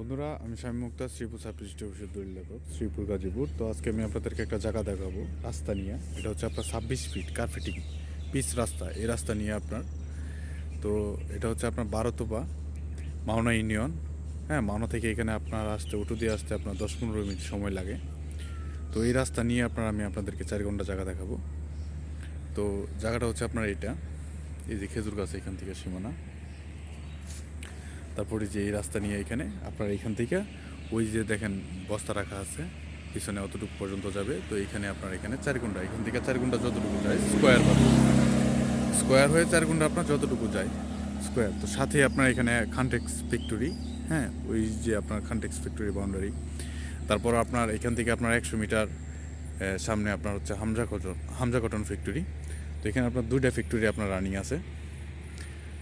বন্ধুরা, আমি স্বামী মুক্তা, শ্রীপুর সাবডিস্ট্রিক্ট অফিসের দলিল লেখক, শ্রীপুর গাজীপুর। তো আজকে আমি আপনাদেরকে একটা জায়গা দেখাবো, রাস্তা নিয়ে। এটা হচ্ছে আপনার ছাব্বিশ ফিট কার্পেটিং পিচ রাস্তা, এই রাস্তা নিয়ে আপনার। তো এটা হচ্ছে আপনার বারোতোপা, মাওনা ইউনিয়ন। হ্যাঁ মাওনা থেকে এখানে আপনার আসতে, উঠো দিয়ে আসতে আপনার দশ পনেরো মিনিট সময় লাগে। তো এই রাস্তা নিয়ে আপনার আমি আপনাদেরকে চার ঘণ্টা জায়গা দেখাবো। তো জায়গাটা হচ্ছে আপনার এটা এই যে খেজুর গাছ এখান থেকে সীমানা। তারপরে যে এই রাস্তা নিয়ে এখানে, আপনার এখান থেকে ওই যে দেখেন বস্তা রাখা আছে, পিছনে অতটুকু পর্যন্ত যাবে। তো এখানে আপনার এখানে চার ঘণ্টা এখান থেকে চার ঘণ্টা যতটুকু যায় স্কোয়ার পাবে স্কোয়ার হয়ে চার ঘণ্টা আপনার যতটুকু যায় স্কোয়ার তো সাথে আপনার এখানে খানটেক্স ফ্যাক্টরি হ্যাঁ ওই যে আপনার খানটেক্স ফ্যাক্টরি বাউন্ডারি তারপর আপনার এখান থেকে আপনার একশো মিটার সামনে আপনার হচ্ছে Hamza cotton Hamza cotton factory তো এখানে আপনার দুইটা ফ্যাক্টরি আপনার রানিং আছে।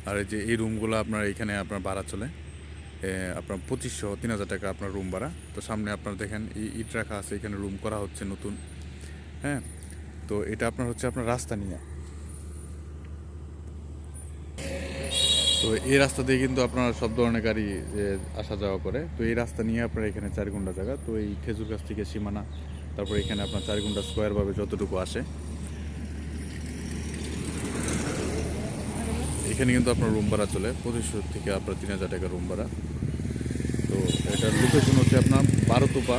আর এই যে এই রুমগুলো আপনার এখানে আপনার ভাড়া চলে। আপনার পঁচিশশো, তিন হাজার টাকা আপনার রুম ভাড়া। তো সামনে আপনার দেখেন ইট রাখা আছে, এখানে রুম করা হচ্ছে নতুন। হ্যাঁ? তো এটা আপনার হচ্ছে আপনার রাস্তা নিয়ে। তো এই রাস্তা দিয়ে কিন্তু আপনার সব ধরনের গাড়ি আসা যাওয়া করে। তো এই রাস্তা নিয়ে আপনার এখানে চার ঘণ্টা জায়গা। তো এই খেজুর গাছ থেকে সীমানা, তারপর এখানে আপনার চার ঘণ্টা স্কোয়ারভাবে যতটুকু আসে এখানে কিন্তু আপনার রুম ভাড়া চলে। পঁচিশশো থেকে আপনার তিন হাজার টাকা রুম ভাড়া। তো এটার লোকেশন হচ্ছে আপনার বারোতোপা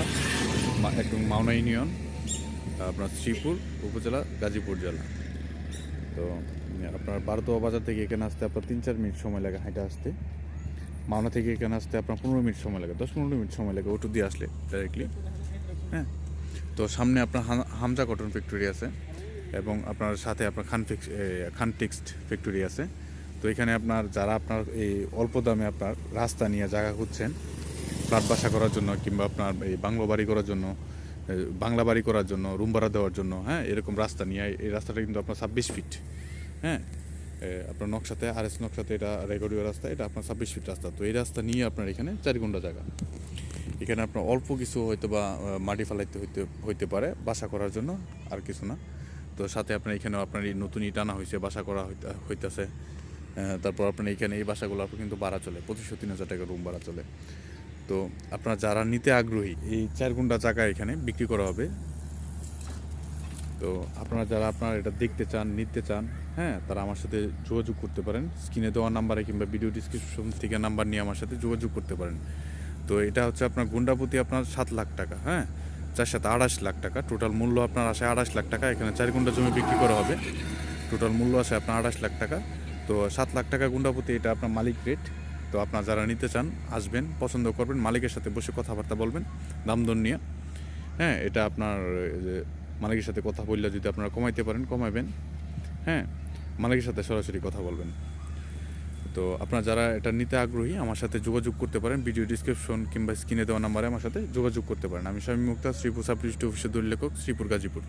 একদম মাওনা ইউনিয়ন, আপনার শ্রীপুর উপজেলা গাজীপুর জেলা। তো আপনার বারোতোপা বাজার থেকে এখানে আসতে আপনার তিন চার মিনিট সময় লাগে হাঁটে আসতে। মাওনা থেকে এখানে আসতে আপনার পনেরো মিনিট সময় লাগে, দশ পনেরো মিনিট সময় লাগে ওটু দিয়ে আসলে ডাইরেক্টলি হ্যাঁ? তো সামনে আপনার হাম- হামজা কটন ফ্যাক্টরি আছে এবং আপনার সাথে আপনার Khan fix Khan text factory আছে। তো এখানে আপনার যারা আপনার এই অল্প দামে আপনার রাস্তা নিয়ে জায়গা খুঁজছেন, ফ্ল্যাট বাসা করার জন্য কিংবা আপনার এই বাংলো বাড়ি করার জন্য বাংলা বাড়ি করার জন্য, রুম ভাড়া দেওয়ার জন্য হ্যাঁ এরকম রাস্তা নিয়ে, এই রাস্তাটা কিন্তু আপনার ছাব্বিশ ফিট হ্যাঁ আপনার নকশাতে আর এস নকশাতে এটা রেকর্ডীয় রাস্তা, এটা আপনার ছাব্বিশ ফিট রাস্তা, তো এই রাস্তা নিয়ে আপনার এখানে চার ঘণ্টা জায়গা। এখানে আপনার অল্প কিছু হয়তো বা মাটি ফালাইতে হইতে হইতে পারে বাসা করার জন্য, আর কিছু না। তো সাথে আপনার এখানে আপনার এই নতুন ইট আনা হয়েছে বাসা করা হইতে- হইতেছে। তারপর আপনার এখানে এই বাসাগুলো আপনার কিন্তু ভাড়া চলে, পঁচিশশো, তিন হাজার টাকা রুম ভাড়া চলে। তো আপনার যারা নিতে আগ্রহী, এই চার ঘণ্টা জায়গা এখানে বিক্রি করা হবে। তো আপনারা যারা আপনারা এটা দেখতে চান, নিতে চান হ্যাঁ তারা আমার সাথে যোগাযোগ করতে পারেন। স্ক্রিনে দেওয়া নাম্বারে কিংবা ভিডিও ডিসক্রিপশন থেকে নাম্বার নিয়ে আমার সাথে যোগাযোগ করতে পারেন। তো এটা হচ্ছে আপনার গুন্ডাপতি আপনার সাত লাখ টাকা হ্যাঁ চার সাথে আড়াইশ লাখ টাকা। টোটাল মূল্য আপনার আসে আড়াইশ লাখ টাকা, এখানে চার গুন্ডা জমি বিক্রি করা হবে। টোটাল মূল্য আসে আপনার আড়াইশ লাখ টাকা। তো সাত লাখ টাকা গুন্ডাপতি, এটা আপনার মালিক রেট তো আপনার যারা নিতে চান, আসবেন, পছন্দ করবেন, মালিকের সাথে বসে কথাবার্তা বলবেন দাম দর নিয়ে। হ্যাঁ এটা আপনার মালিকের সাথে কথা বললে যদি আপনারা কমাইতে পারেন কমাবেন হ্যাঁ মালিকের সাথে সরাসরি কথা বলবেন। তো আপনারা যারা এটা নিতে আগ্রহী, আমার সাথে যোগাযোগ করতে পারেন। ভিডিও ডিসক্রিপশন কিংবা স্ক্রিনে দেওয়া নাম্বারে আমার সাথে যোগাযোগ করতে পারেন। আমি স্বামী মুক্তা, শ্রীপুর সাব অফিসের দলীয় লেখক, শ্রীপুর গাজীপুর।